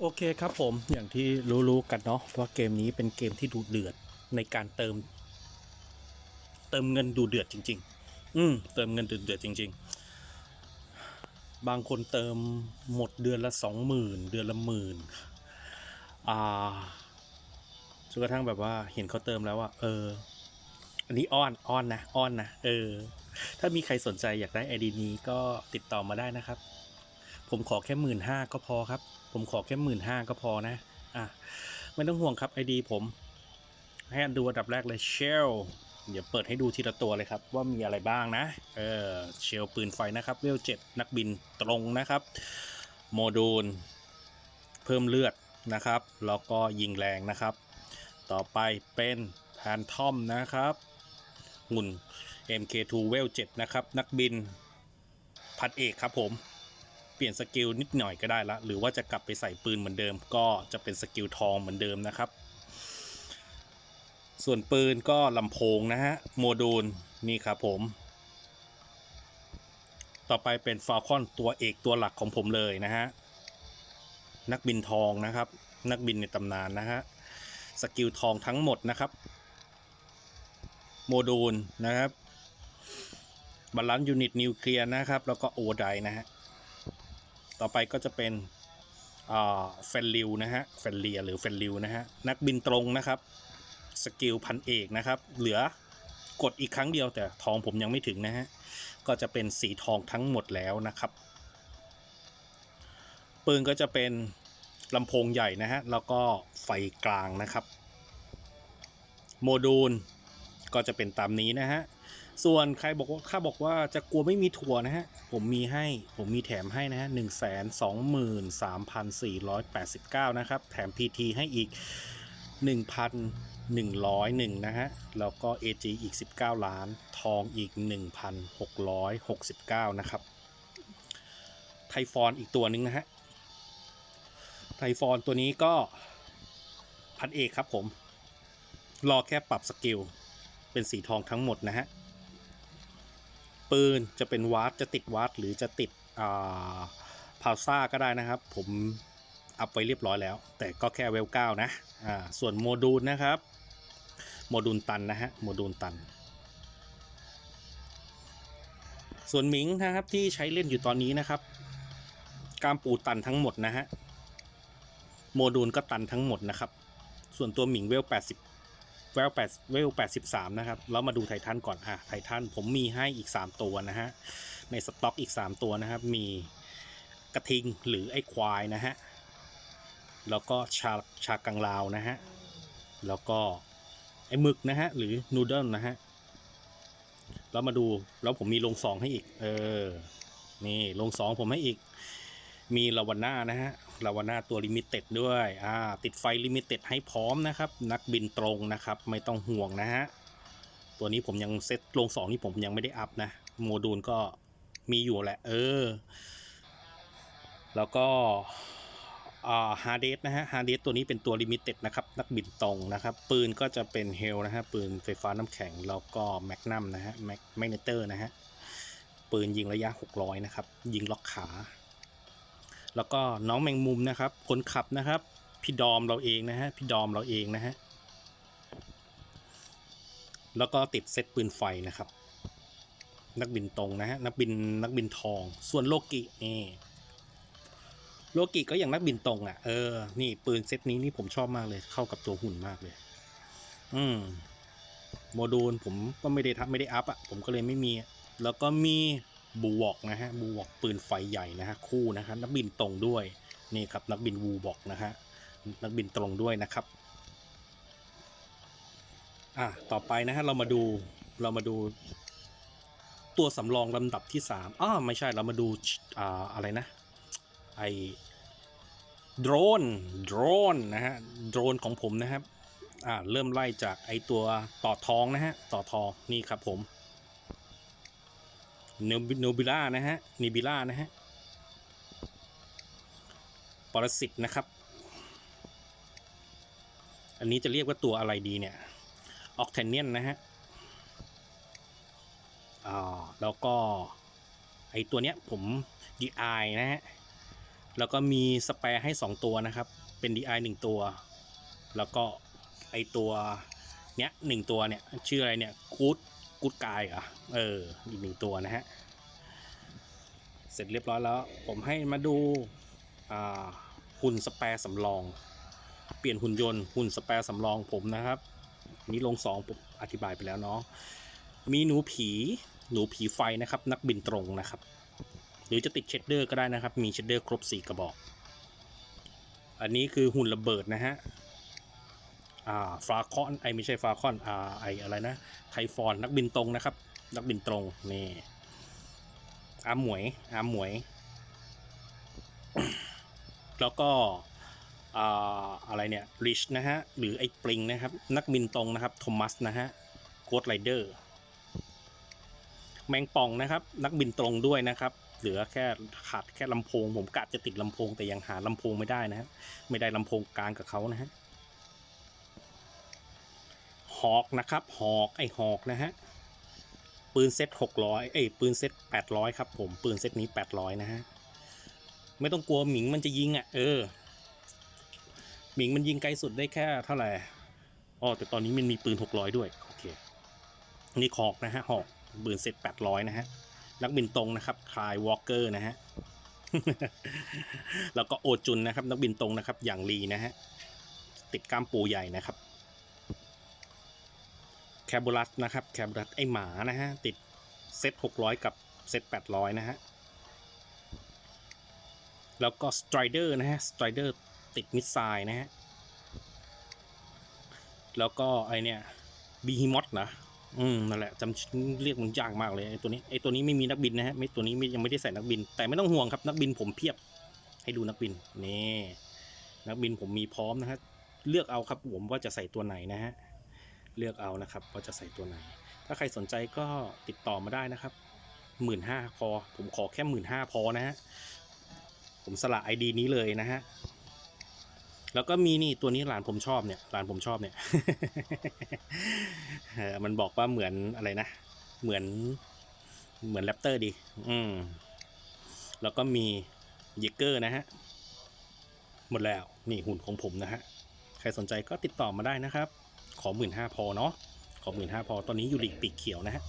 โอเคครับผมอย่างที่รู้ๆกันเนาะว่าเกมนี้เป็นเกมที่ดูเดือดในการเติม เติมเงินดูเดือดจริง ๆ อืมเติมเงินดูเดือดจริง ๆ บางคนเติมหมดเดือนละสองหมื่นเดือนละหมื่นอ่าจนกระทั่งแบบว่าเห็นเขาเติมแล้วว่าเออ อันนี้อ้อนอ้อนนะอ้อนนะเออ ถ้ามีใครสนใจอยากได้ไอดีนี้ก็ติดต่อมาได้นะครับ ผมขอแค่หมื่นห้าก็พอครับ ผมขอแค่หมื่นห้าก็พอนะ อะ ไม่ต้องห่วงครับไอดีผม ให้อันดูอันดับแรกเลยเชลเดี๋ยวเปิดให้ดูทีละตัวเลยครับ ว่ามีอะไรบ้างนะ เออเชลปืนไฟนะครับเวลเจ็ดนักบินตรงนะครับ โมดูล เพิ่มเลือดนะครับ แล้วก็ยิงแรงนะครับ ต่อไปเป็นแพนทอมนะครับหุ่น MK2 เวล7นะครับ นักบิน พัดเอกครับผม เปลี่ยนสกิลนิดหน่อยก็ได้ละ หรือว่าจะกลับไปใส่ปืนเหมือนเดิม ก็จะเป็นสกิลทองเหมือนเดิมนะครับ ส่วนปืนก็ลำโพงนะฮะ โมดูลนี่ครับผม ต่อไปเป็นฟ a ลคอนตัวเอกตัวหลักของผมเลยนะฮะ นักบินทองนะครับ นักบินในตำนานนะฮะ สกิลทองทั้งหมดนะครับ โมดูลนะครับบาลานซ์ยูนิตนิวเคลียร์นะครับ แล้วก็โอไดนะฮะ ต่อไปก็จะเป็นเฟนลิวนะฮะเฟนเลียหรือเฟนลิวนะฮะนักบินตรงนะครับสกิลพันเอกนะครับเหลือกดอีกครั้งเดียวแต่ทองผมยังไม่ถึงนะฮะก็จะเป็นสีทองทั้งหมดแล้วนะครับปืนก็จะเป็นลำโพงใหญ่นะฮะแล้วก็ไฟกลางนะครับ โมดูลก็จะเป็นตามนี้นะฮะ ส่วนใครบอกว่าข้าบอกว่าจะกลัวไม่มีถั่วนะฮะ ผมมีให้ ผมมีแถมให้นะฮะหนึ่งแสนสองหมื่นสามพันสี่ร้อยแปดสิบเก้านะครับ แถม PT ให้อีกหนึ่งพันหนึ่งร้อยหนึ่งนะฮะ แล้วก็ AG อีกสิบเก้าล้าน ทองอีกหนึ่งพันหกร้อยหกสิบเก้านะครับ ไทฟอนอีกตัวหนึ่งนะฮะ ไทฟอนตัวนี้ก็พันเอกครับผม รอแค่ปรับสกิล เป็นสีทองทั้งหมดนะฮะ ปืนจะเป็นวาร์ดจะติดวาร์ดหรือจะติดพาวซ่าก็ได้นะครับ ผมอัพไว้เรียบร้อยแล้ว แต่ก็แค่เวลเก้านะส่วนโมดูลนะครับโมดูลตันนะฮะโมดูลตัน ส่วนหมิงนะครับที่ใช้เล่นอยู่ตอนนี้นะครับกามปูตันทั้งหมดนะฮะโมดูลก็ตันทั้งหมดนะครับ ส่วนตัวหมิงเวล80 เวลแปดเวลแปดสิบสามนะครับ แล้วมาดูไททันก่อนอะไททันผมมีให้อีก3ตัวนะฮะ ในสต็อกอีก3ตัวนะครับ มีกระทิงหรือไอ้ควายนะฮะ แล้วก็ชาชากังลาวนะฮะ แล้วก็ไอ้หมึกนะฮะ หรือนูเดิลนะฮะ แล้วมาดู แล้วผมมีลงสองให้อีก เออ นี่ลงสองผมให้อีก มีลาวาน่านะฮะลาวาน่าตัวลิมิเต็ดด้วยอ่าติดไฟลิมิเต็ดให้พร้อมนะครับ นักบินตรงนะครับ ไม่ต้องห่วงนะฮะ ตัวนี้ผมยังเซตลงสองนี่ผมยังไม่ได้อัพนะ โมดูลก็มีอยู่แหละ เออ แล้วก็อ่าฮาร์เดสนะฮะฮาร์เดสตัวนี้เป็นตัวลิมิเต็ดนะครับ นักบินตรงนะครับ ปืนก็จะเป็นเฮลนะฮะ ปืนไฟฟ้าน้ำแข็ง แล้วก็แมกนัมนะฮะ แมกแมกเนเตอร์นะฮะ ปืนยิงระยะ 600 นะครับ ยิงล็อกขา แล้วก็น้องแมงมุมนะครับ คนขับนะครับ พี่ดอมเราเองนะฮะพี่ดอมเราเองนะฮะแล้วก็ติดเซตปืนไฟนะครับ นักบินตรงนะฮะนักบินนักบินทอง ส่วนโลกินี่โลกิก็อย่างนักบินตรงอะเออนี่ปืนเซตนี้นี่ผมชอบมากเลยเข้ากับตัวหุ่นมากเลย อืมโมดูลผมก็ไม่ได้ทับไม่ได้อัพอะผมก็เลยไม่มี แล้วก็มี บูวอกนะฮะบูวอกปืนไฟใหญ่นะฮะคู่นะฮะนักบินตรงด้วยนี่ครับนักบินวูบอกนะฮะนักบินตรงด้วยนะครับอะต่อไปนะฮะเรามาดูเรามาดูตัวสำรองลำดับที่สามอ้าไม่ใช่เรามาดูอ่าอะไรนะไอโดรนโดรนนะฮะโดรนของผมนะครับอ่าเริ่มไล่จากไอตัวต่อทองนะฮะต่อทองนี่ครับผม โนบิล่านะฮะนิบิล่านะฮะปรสิตนะครับ อันนี้จะเรียกว่าตัวอะไรดีเนี่ยออกเทนเนียนนะฮะอ่าแล้วก็ ไอตัวเนี้ยผม DI นะฮะ แล้วก็มีสแปร์ให้ 2 ตัวนะครับ เป็น DI 1 ตัว แล้วก็ไอตัวเนี้ยหนึ่งตัวเนี่ย ชื่ออะไรเนี่ยกูด กูดกายเหรอเอออีกหนึ่งตัวนะฮะ เสร็จเรียบร้อยแล้ว ผมให้มาดูหุ่นสแปร์สำรอง เปลี่ยนหุ่นยนต์หุ่นสแปร์สำรองผมนะครับ นี่ลงสองผมอธิบายไปแล้วเนาะมีหนูผีหนูผีไฟนะครับ นักบินตรงนะครับ หรือจะติดเชดเดอร์ก็ได้นะครับ มีเชดเดอร์ครบ 4 กระบอก อันนี้คือหุ่นระเบิดนะฮะ อ่าฟาคอนไอไม่ใช่ฟาคอนอ่าไออะไรนะไทฟอนนักบินตรงนะครับ นักบินตรงนี่อาหมวยอาหมวย แล้วก็อ่าอะไรเนี่ยริชนะฮะ หรือไอ้ปริงนะครับ นักบินตรงนะครับโทมัสนะฮะโกดไรเดอร์แมงป่องนะครับ นักบินตรงด้วยนะครับ เหลือแค่ขาดแค่ลำโพง ผมกะจะติดลำโพงแต่ยังหาลำโพงไม่ได้นะฮะไม่ได้ลำโพงกลางกับเขานะฮะ หอกนะครับ หอกไอหอกนะฮะ ปืนเซตหกร้อยเอ้ยปืนเซตแปดร้อยครับผม ปืนเซตนี้แปดร้อยนะฮะ ไม่ต้องกลัวหมิงมันจะยิงอะ เออ หมิงมันยิงไกลสุดได้แค่เท่าไหร่อ๋อแต่ตอนนี้มันมีปืนหกร้อยด้วย โอเค นี่หอกนะฮะ หอก ปืนเซตแปดร้อยนะฮะ นักบินตรงนะครับคลายวอลเกอร์นะฮะ แล้วก็โอจุนนะครับ นักบินตรงนะครับ อย่างลีนะฮะ ติดกล้ามปูใหญ่นะครับ แคบูลัสนะครับแคบูลัสไอหมานะฮะ ติดเซตหกร้อยกับเซตแปดร้อยนะฮะ แล้วก็สไตรเดอร์นะฮะสไตรเดอร์ติดมิสไซล์นะฮะ แล้วก็ไอเนี่ยบีฮิมอตนะอืมนั่นแหละจำเรียกมันยากมากเลยไอตัวนี้ไอตัวนี้ไม่มีนักบินนะฮะไม่ตัวนี้ยังไม่ได้ใส่นักบิน แต่ไม่ต้องห่วงครับนักบินผมเพียบ ให้ดูนักบินนี่นักบินผมมีพร้อมนะฮะเลือกเอาครับผมว่าจะใส่ตัวไหนนะฮะ เลือกเอานะครับว่าจะใส่ตัวไหน ถ้าใครสนใจก็ติดต่อมาได้นะครับหมื่นห้าพอ ผมขอแค่หมื่นห้าพอนะฮะ ผมสละไอดีนี้เลยนะฮะ แล้วก็มีนี่ตัวนี้หลานผมชอบเนี่ยหลานผมชอบเนี่ย มันบอกว่าเหมือนอะไรนะ เหมือนเหมือนแรปเตอร์ดี อืม แล้วก็มีเยเกอร์นะฮะ หมดแล้วนี่หุ่นของผมนะฮะ ใครสนใจก็ติดต่อมาได้นะครับ ขอหมื่นห้าพอเนาะขอหมื่นห้าพอตอนนี้อยู่หลีกปีกเขียวนะฮะ